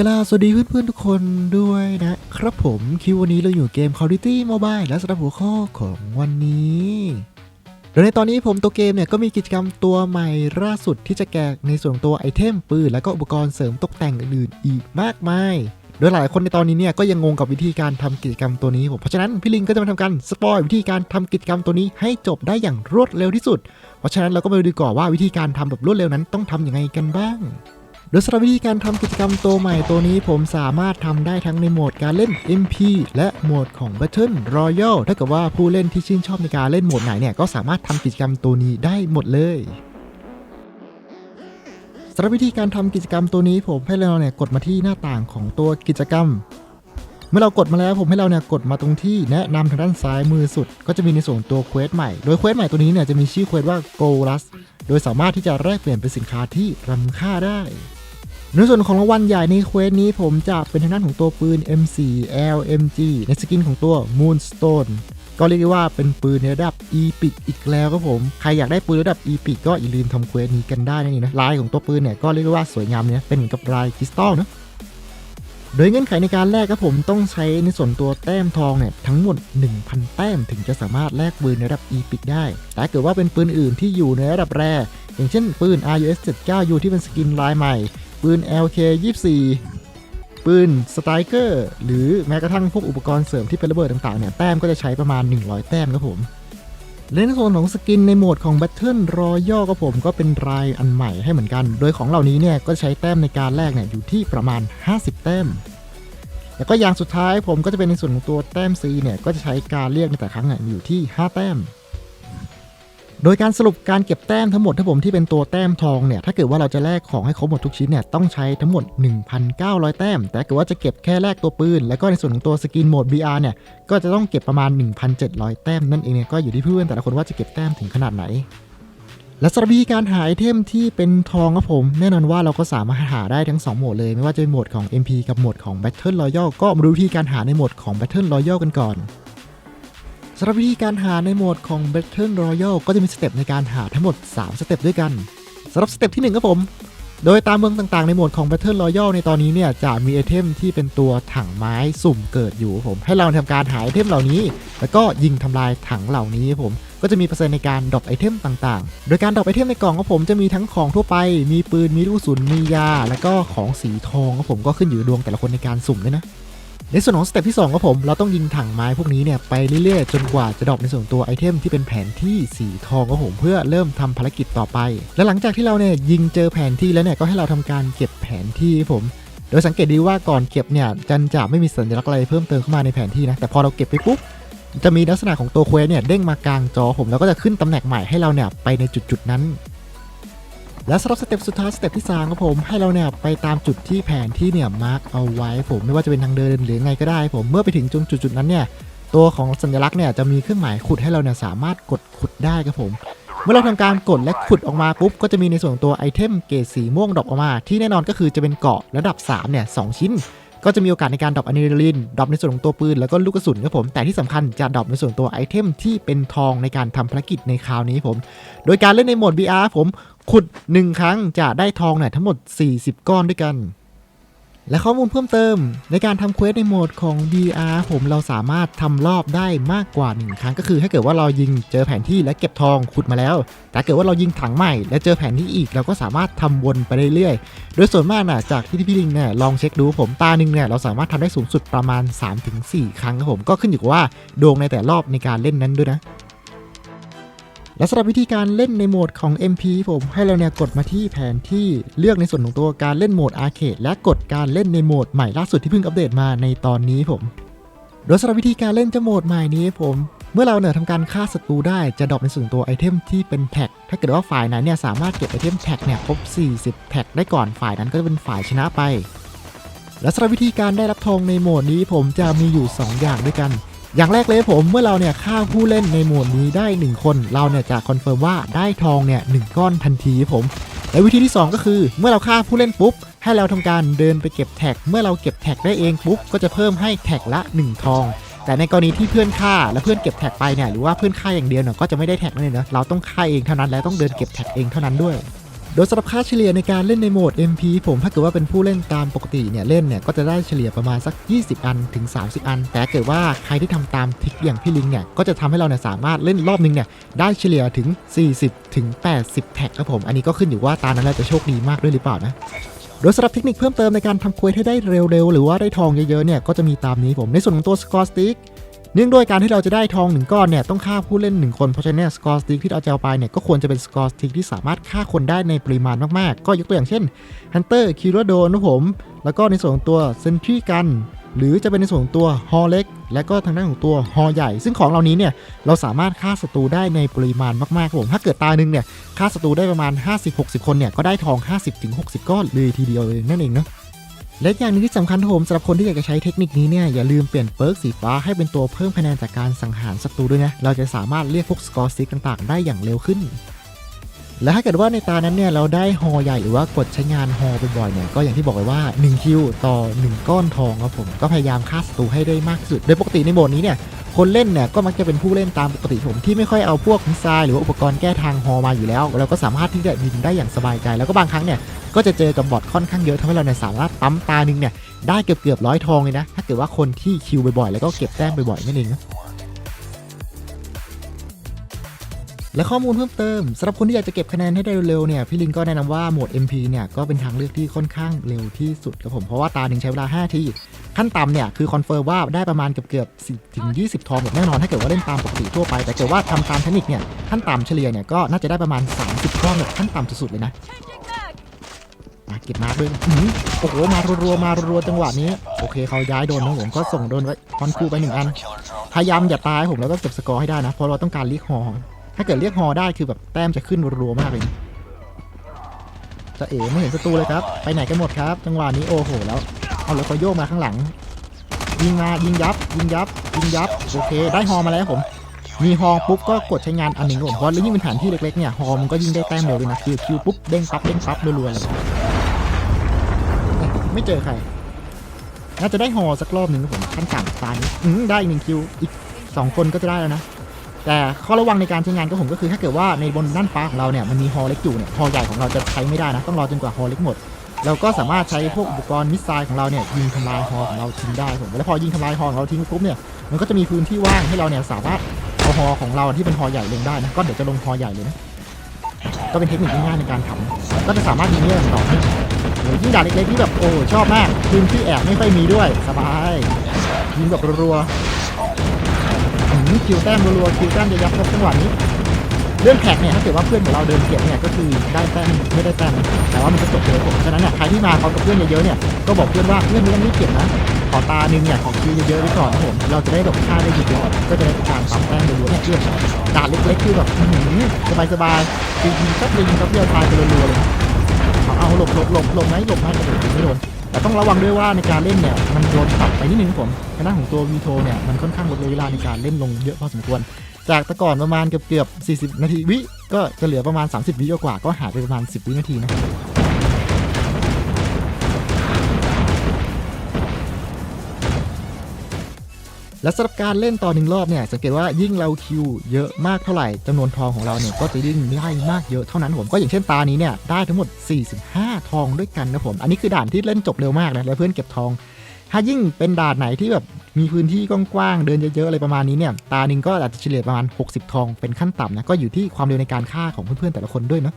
กล่าวสวัสดีเพื่อนๆทุกคนด้วยนะครับผมคิววันนี้เราอยู่เกม Call of Duty Mobile และสำหรับหัวข้อของวันนี้โดยในตอนนี้ผมตัวเกมเนี่ยก็มีกิจกรรมตัวใหม่ล่าสุดที่จะแจกในส่วนตัวไอเทมปืนและก็อุปกรณ์เสริมตกแต่งอื่นๆอีกมากมาย โดยหลายคนในตอนนี้เนี่ยก็ยังงงกับวิธีการทำกิจกรรมตัวนี้ผมเพราะฉะนั้นพี่ลิงก็จะมาทำการสปอยวิธีการทำกิจกรรมตัวนี้ให้จบได้อย่างรวดเร็วที่สุด เพราะฉะนั้นเราก็มาดูกว่าว่าวิธีการทำแบบรวดเร็วนั้นต้องทำยังไงกันบ้าง โดยสำหรับวิธีการทำกิจกรรมตัวใหม่ตัวนี้ผมสามารถทำได้ทั้งในโหมดการเล่น MP และโหมดของ Battle Royale ถ้าเกิดว่าผู้เล่นที่ชื่นชอบในการเล่นโหมดไหนเนี่ยก็สามารถทำกิจกรรมตัวนี้ได้หมดเลยสำหรับวิธีการทำกิจกรรมตัวนี้ผมให้เราเนี่ยกดมาที่หน้าต่างของตัวกิจกรรม เมื่อเรากดมาแล้วผมให้เราเนี่ยกดมาตรงที่แนะนำทางด้านซ้ายมือสุด ก็จะมีในส่วนตัวเควสใหม่ โดยเควสใหม่ตัวนี้เนี่ยจะมีชื่อเควสว่า Go Rush โดยสามารถที่จะแลกเปลี่ยนเป็นสินค้าที่รำค่าได้ ในส่วนของรางวัลใหญ่ในเควสนี้ผมจะเป็นทางด้านของตัวปืน M4 LMG ในสกินของตัว Moonstone ก็เรียกได้ว่าเป็นปืนในระดับ Epic อีกแล้วครับผม ใครอยากได้ปืนระดับ Epic ก็อย่าลืมทำเควสนี้กันได้นะนี่นะลายของตัวปืนเนี่ยก็เรียกได้ว่าสวยงามเนี่ยเป็นเหมือนกับลายคริสตัลนะโดยเงื่อนไขในการแลกครับผมต้องใช้ในส่วนตัวแต้มทองเนี่ยทั้งหมด 1,000 แต้มถึงจะสามารถแลกปืนในระดับ Epic ได้ แต่ถ้าเกิดว่าเป็นปืนอื่นที่อยู่ในระดับแรอย่างเช่นปืน RUS 79U ที่เป็นสกินลายใหม่ ปืน LK 24 ปืนสไตรเกอร์หรือแม้กระทั่งพวกอุปกรณ์เสริมที่เป็นระเบิดต่างๆเนี่ยแต้มก็จะใช้ประมาณ 100 แต้มครับผมและในส่วนของสกินในโหมดของ Battle Royale ก็ผมก็เป็นรายอันใหม่ให้เหมือนกัน โดยของเหล่านี้เนี่ยก็ใช้แต้มในการแลกเนี่ยอยู่ที่ประมาณ 50 แต้ม แล้วก็อย่างสุดท้ายผมก็จะเป็นในส่วนของตัวแต้ม C เนี่ยก็จะใช้การเรียกในแต่ครั้งเนี่ยอยู่ที่ 5 แต้ม โดยการสรุปการเก็บแต้มทั้งหมดถ้าผมที่เป็นตัวแต้มทองเนี่ยถ้าเกิดว่าเราจะแลกของให้ครบหมดทุกชิ้นเนี่ยต้องใช้ทั้งหมด 1,900 แต้ม แต่ถ้าเกิดว่าจะเก็บแค่แลกตัวปืน แล้วก็ในส่วนของตัวสกินโหมด BR เนี่ยก็จะต้องเก็บประมาณ 1,700 แต้มนั่นเองเนี่ยก็อยู่ที่เพื่อนแต่ละคนว่าจะเก็บแต้มถึงขนาดไหนและสำหรับวิธีการหาไอเทมที่เป็นทองครับผม แน่นอนว่าเราก็สามารถหาได้ทั้ง 2 โหมดเลย ไม่ว่าจะเป็นโหมดของ MP กับโหมดของ Battle Royale ก็มาดูวิธีการหาในโหมดของ Battle Royale กันก่อน สำหรับวิธีการหาในโหมดของ Battle Royale ก็จะมีสเต็ปในการหาทั้งหมด 3 สเต็ปด้วยกันสำหรับสเต็ปที่1ครับผม โดยตามเมืองต่างๆ ในโหมดของ Battle Royale ในตอนนี้เนี่ยจะมีไอเทมที่เป็นตัวถังไม้สุ่มเกิดอยู่ครับผม ให้เราทำการหาไอเทมเหล่านี้ แล้วก็ยิงทำลายถังเหล่านี้ครับผม ก็จะมีเปอร์เซ็นต์ในการดรอปไอเทมต่างๆ โดยการดรอปไอเทมในกล่องของผมจะมีทั้งของทั่วไป มีปืน มีลูกกระสุนมียา แล้วก็ของสีทองครับผมก็ขึ้นอยู่ดวงแต่ละคนในการสุ่มด้วยนะ ในส่วนของสเต็ปที่2ครับผม เราต้องยิงถังไม้พวกนี้เนี่ยไปเรื่อยๆ จนกว่าจะดรอปในส่วนตัวไอเทมที่เป็นแผนที่สีทองครับผมเพื่อเริ่มทำภารกิจต่อไป และหลังจากที่เราเนี่ยยิงเจอแผนที่แล้วเนี่ยก็ให้เราทำการเก็บแผนที่ผม โดยสังเกตดีว่าก่อนเก็บเนี่ยจันจะไม่มีสัญลักษณ์อะไรเพิ่มเติมเข้ามาในแผนที่นะแต่พอเราเก็บไปปุ๊บจะมีลักษณะของตัวเควสเนี่ยเด้งมากลางจอผมแล้วก็จะขึ้นตำแหน่งใหม่ให้เราเนี่ยไปในจุดๆนั้น และสำหรับสเต็ปสุดท้ายสเต็ปที่3ครับผมให้เราเนี่ยไปตามจุดที่แผนที่เนี่ยมาร์กเอาไว้ผมไม่ว่าจะเป็นทางเดินหรือไงก็ได้ผมเมื่อไปถึงจุดจุดนั้นเนี่ยตัวของสัญลักษณ์เนี่ยจะมีเครื่องหมายขุดให้เราเนี่ยสามารถกดขุดได้ครับผม เมื่อเราทำการกดและขุดออกมาปุ๊บก็จะมีในส่วนของตัวไอเทมเกรดสีม่วงดรอปออกมา ที่แน่นอนก็คือจะเป็นเกาะระดับ3เนี่ยสองชิ้น ก็จะมีโอกาสในการดรอปอะดรีนาลินดรอปในส่วนของตัวปืนแล้วก็ลูกกระสุนครับผมแต่ที่สำคัญจะดรอปในส่วนตัวไอเทมที่เป็นทองในการทำภารกิจในคราวนี้ผม โดยการเล่นในโหมด VR ผม ขุด 1 ครั้งจะได้ทองเนี่ยทั้งหมด 40 ก้อนด้วยกัน และข้อมูลเพิ่มเติม ในการทำเควสในโหมดของ VR ผมเราสามารถทำรอบได้มากกว่า 1 ครั้งก็คือถ้าเกิดว่าเรายิงเจอแผนที่และเก็บทองขุดมาแล้ว แต่เกิดว่าเรายิงถังใหม่และเจอแผนที่อีกเราก็สามารถทำวนไปเรื่อยๆ โดยส่วนมากนะจากที่พี่ลิงเนี่ยลองเช็คดูผมตาหนึ่งเนี่ยเราสามารถทำได้สูงสุดประมาณ 3-4 ครั้งครับผมก็ขึ้นอยู่กับว่าดวงในแต่รอบในการเล่นนั้นด้วยนะ และสำหรับวิธีการเล่นในโหมดของ MP ผมให้เราเนี่ยกดมาที่แผนที่เลือกในส่วนของตัวการเล่นโหมดอาร์เคดและกดการเล่นในโหมดใหม่ล่าสุดที่เพิ่งอัปเดตมาในตอนนี้ผม โดยสำหรับวิธีการเล่นจ้าโหมดใหม่นี้ผมเมื่อเราเนี่ยทำการฆ่าศัตรูได้จะดรอปในส่วนตัวไอเทมที่เป็นแท็ก ถ้าเกิดว่าฝ่ายนั้นเนี่ยสามารถเก็บไอเทมแท็กเนี่ยครบ 40 แท็กได้ก่อนฝ่ายนั้นก็จะเป็นฝ่ายชนะไป และสำหรับวิธีการได้รับทองในโหมดนี้ผมจะมีอยู่ 2 อย่างด้วยกัน อย่างแรกเลยผมเมื่อเราเนี่ยฆ่าผู้เล่นในหมวดนี้ได้ 1 คน เราเนี่ยจะคอนเฟิร์มว่าได้ทองเนี่ยหก้อนทันทีผมและวิธีที่ 2 ก็คือ เมื่อเราฆ่าผู้เล่นปุ๊บ ให้เราทำการเดินไปเก็บแท็ก เมื่อเราเก็บแท็กได้เองปุ๊บก็จะเพิ่มให้แท็กละ 1 ทอง แต่ในกรณีที่เพื่อนฆ่าและเพื่อนเก็บแท็กไปเนี่ยหรือว่าเพื่อนฆ่าอย่างเดียวเนี่ยก็จะไม่ได้แท็กนั่นเองนะเราต้องฆ่าเองเท่านั้นและต้องเดินเก็บแท็กเองเท่านั้นด้วย โดยสำหรับค่าเฉลี่ยในการเล่นในโหมด MP ผมถ้าเกิดว่าเป็นผู้เล่นตามปกติเนี่ยเล่นเนี่ยก็จะได้เฉลี่ยประมาณสัก 20 อันถึง 30 อัน แต่เกิดว่าใครที่ทำตามทริคอย่างพี่ลิงเนี่ยก็จะทำให้เราเนี่ยสามารถเล่นรอบนึงเนี่ยได้เฉลี่ยถึง 40 ถึง 80 แท็กครับผมอันนี้ก็ขึ้นอยู่ว่าตานั้นเราจะโชคดีมากด้วยหรือเปล่านะโดยสำหรับเทคนิคเพิ่มเติมในการทำควสให้ได้เร็วๆ หรือว่าได้ทองเยอะๆ เนี่ย ก็จะมีตามนี้ผม ในส่วนของตัวสกอร์สติ๊ก เนื่องด้วยการที่เราจะได้ทองหนึ่งก้อนเนี่ยต้องฆ่าผู้เล่นหนึ่งคนเพราะฉะนั้นสกอร์สติกที่เราจะเอาไปเนี่ยก็ควรจะเป็นสกอร์สติกที่สามารถฆ่าคนได้ในปริมาณมากๆ ก็ยกตัวอย่างเช่นฮันเตอร์คิวโดนะผม แล้วก็ในส่วนของตัวเซนทรีกันหรือจะเป็นในส่วนของตัวฮอเล็ก และก็ทางด้านของตัวฮอใหญ่ ซึ่งของเหล่านี้เนี่ยเราสามารถฆ่าศัตรูได้ในปริมาณมากๆครับผมถ้าเกิดตาหนึ่งเนี่ยฆ่าศัตรูได้ประมาณ 50-60 คนเนี่ยก็ได้ทอง 50-60 ก้อนเลยทีเดียวเลยนั่นเองเนาะ และอย่างนึงที่สำคัญครับผมสำหรับคนที่อยากจะใช้เทคนิคนี้เนี่ยอย่าลืมเปลี่ยนเปิร์กสีฟ้าให้เป็นตัวเพิ่มคะแนนจากการสังหารศัตรูด้วยนะ เราจะสามารถเรียกพวกสกอร์ซิกต่างๆ ได้อย่างเร็วขึ้น และถ้าเกิดว่าในตานั้นเนี่ยเราได้ฮอใหญ่หรือว่ากดใช้งานฮอบ่อยๆเนี่ยก็อย่างที่บอกไว้ว่า1คิวต่อ 1 ก้อนทองครับผมก็พยายามฆ่าศัตรูให้ได้มากที่สุดโดยปกติในโหมดนี้เนี่ย คนเล่นเนี่ยก็มักจะเป็นผู้เล่นตามปกติผมที่ไม่ค่อยเอาพวกมิสไซล์หรือว่าอุปกรณ์แก้ทางฮอมาอยู่แล้ว เราก็สามารถที่จะยิงได้อย่างสบายใจ แล้วก็บางครั้งเนี่ยก็จะเจอกับบอทค่อนข้างเยอะทำให้เราเนี่ยสามารถปั๊มตาหนึ่งเนี่ยได้เกือบเกือบร้อยทองเลยนะถ้าเกิดว่าคนที่คิวบ่อยๆแล้วก็เก็บแต้มบ่อยๆนั่นเองนะ และข้อมูลเพิ่มเติมสำหรับคนที่อยากจะเก็บคะแนนให้ได้เร็วๆเนี่ยพี่ลิงก็แนะนำว่าโหมด MP เนี่ยก็เป็นทางเลือกที่ค่อนข้างเร็วที่สุดครับผมเพราะว่าตาหนึ่งใช้เวลา 5 ที ขั้นต่ำเนี่ยคือคอนเฟิร์มว่าได้ประมาณเกือบเกือบๆถึง20ทองแบบแน่นอนถ้าเกิดว่าเล่นตามปกติทั่วไป แต่เกิดว่าทำตามเทคนิคเนี่ยขั้นต่ำเฉลี่ยเนี่ยก็น่าจะได้ประมาณ 30ก้อนแบบขั้นต่ำสุดๆเลยนะมาเก็บมาร์คด้วยอื้อหือโอ้โหมารัวๆมารัวๆจังหวะนี้โอเคเขาย้ายโดนนะผมก็ส่งโดนไว้คอนคูไปหนึ่งอันพยายามอย่าตายผมแล้วก็เก็บสกอร์ให้ได้นะเพราะเราต้องการเรีกฮอ ถ้าเกิดเรียกฮอได้คือแบบแต้มจะขึ้นรัวๆมากเลยจะเอ๋ไม่เห็นศัตรูเลยครับ ไปไหนกันหมดครับ จังหวะนี้โอ้โหแล้ว เอาแล้วก็โยกมาข้างหลัง ยิงมายิงยับ ยิงยับ ยิงยับ โอเค ได้ฮอมาแล้วผม มีฮอปุ๊บก็กดใช้งานอันหนึ่งครับผมเพราะยิ่งเป็นฐานที่เล็กๆเนี่ยฮอมันก็ยิ่งได้แต้มเร็วเลยนะคิวคิวปุ๊บเด้งปั๊บเด้งปั๊บรัวๆเลยไม่เจอใครน่าจะได้ฮอสักรอบหนึ่งครับผมขั้นต่ำตานี้ได้อีกหนึ่งคิวอีก2คนก็จะได้แล้วนะ แต่ข้อระวังในการใช้งานก็ผมก็คือถ้าเกิดว่าในบนด้านฟ้าของเราเนี่ยมันมีฮอเล็กอยู่เนี่ยฮอใหญ่ของเราจะใช้ไม่ได้นะต้องรอจนกว่าฮอเล็กหมดเราก็สามารถใช้พวกอุปกรณ์มิสไซล์ของเราเนี่ยยิงทำลายฮอของเราทิ้งได้ผมแล้วพอยิงทำลายฮอของเราทิ้งปุ๊บเนี่ยมันก็จะมีพื้นที่ว่างให้เราเนี่ยสามารถเอาฮอของเราที่เป็นฮอใหญ่ลงได้นะก็เดี๋ยวจะลงฮอใหญ่เลยนะก็เป็นเทคนิคง่ายๆในการทำก็จะสามารถยิงได้ต่อเนื่องโอ้ยยิ่งด่านเล็กๆนี่แบบโอ้ชอบมากพื้นที่แอบไม่ค่อยมีด้วยสบายยิงแบบรัวๆ คิวแต้มรัวๆคิวแต้มจะยับครบจังหวะนี้เรื่องแท็กเนี่ยถ้าเกิดว่าเพื่อนของเราเดินเก็บเนี่ยก็คือได้แต้มไม่ได้แต้มแต่ว่ามันจะจบเลยผมฉะนั้นเนี่ยใครที่มาเขากับเพื่อนเยอะๆเนี่ยก็บอกเพื่อนว่าเพื่อนไม่ต้องรีบเก็บนะขอตาหนึ่งเนี่ยของคิวเยอะๆไว้ก่อนนะผมเราจะได้แบบค่าได้เยอะๆก็จะได้เป็นการปั๊มแต้มรัวๆเนี่ยเพื่อนด่านเล็กๆคือแบบอื้อสบายๆยิงๆก็ยิงก็เดียวทายไปรัวๆเลยเอาเอาหลบหลบหลบหลบไหมหลบไหมโอ้โหไม่โดน แต่ต้องระวังด้วยว่าในการเล่นเนี่ยมันโดนปรับไปนิดนึงครับผมทางด้านของตัววีโทเนี่ยมันค่อนข้างลดเวลาในการเล่นลงเยอะพอสมควร จากแต่ก่อนประมาณเกือบเกือบ40 นาทีวิก็จะเหลือประมาณ 30 วิกว่าก็หายไปประมาณ 10 วินาทีนะครับ และสำหรับการเล่นต่อหนึ่งรอบเนี่ยสังเกตว่ายิ่งเราคิวเยอะมากเท่าไหร่จำนวนทองของเราเนี่ยก็จะยิ่งได้มากเยอะเท่านั้นผมก็อย่างเช่นตานี้เนี่ยได้ทั้งหมด 45 ทองด้วยกันนะผม อันนี้คือด่านที่เล่นจบเร็วมากนะแล้วเพื่อนเก็บทอง ถ้ายิ่งเป็นด่านไหนที่แบบมีพื้นที่กว้างๆเดินเยอะๆอะไรประมาณนี้เนี่ยตาหนึ่งก็อาจจะเฉลี่ยประมาณ 60 ทองเป็นขั้นต่ำนะก็อยู่ที่ความเร็วในการฆ่าของเพื่อนๆแต่ละคนด้วยเนาะ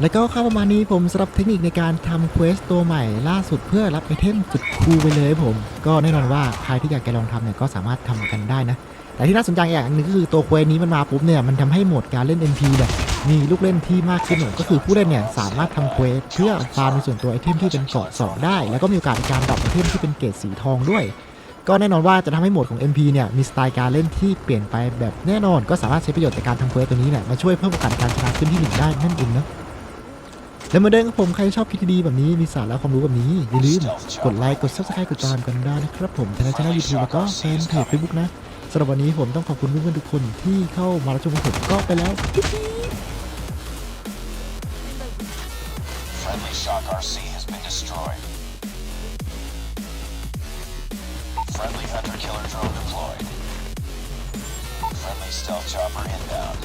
แล้วก็เข้าประมาณนี้ผมสำหรับเทคนิคในการทำเควสตัวใหม่ล่าสุดเพื่อรับไอเทมสุดคูลไปเลยผม ก็แน่นอนว่าใครที่อยากจะลองทำเนี่ยก็สามารถทำกันได้นะ แต่ที่น่าสนใจอย่างหนึ่งก็คือตัวเควสนี้มันมาปุ๊บเนี่ยมันทำให้โหมดการเล่น NP แบบมีลูกเล่นที่มากขึ้นผมก็คือผู้เล่นเนี่ยสามารถทำเควสเพื่อฟาร์มในส่วนตัวไอเทมที่เป็นเกาะสองได้ แล้วก็มีโอกาสในการดรอปไอเทมที่เป็นเกรดสีทองด้วย ก็แน่นอนว่าจะทำให้โหมดของ MP เนี่ยมีสไตล์การเล่นที่เปลี่ยนไปแบบแน่นอน ก็สามารถใช้ประโยชน์จากการทำเควสตัวนี้เนี่ยมาช่วยเพิ่มโอกาสการชนะขึ้นที่หนึ่งได้นั่นเองนะ และเหมาเดินกับผมใครชอบคลิปดีๆแบบนี้มีสาระความรู้แบบนี้อย่าลืมกดไลค์กด subscribe กดตามกันได้นะครับผมทางช่องยูทูบแล้วก็แฟนเพจเฟซบุ๊กนะสำหรับวันนี้ผมต้องขอบคุณเพื่อนๆทุกคนที่เข้ามารับชมผมก็ไปแล้ว Friendly Shock RC has been destroyed. Friendly Hunter Killer Drone deployed. Friendly Stealth Chopper inbound.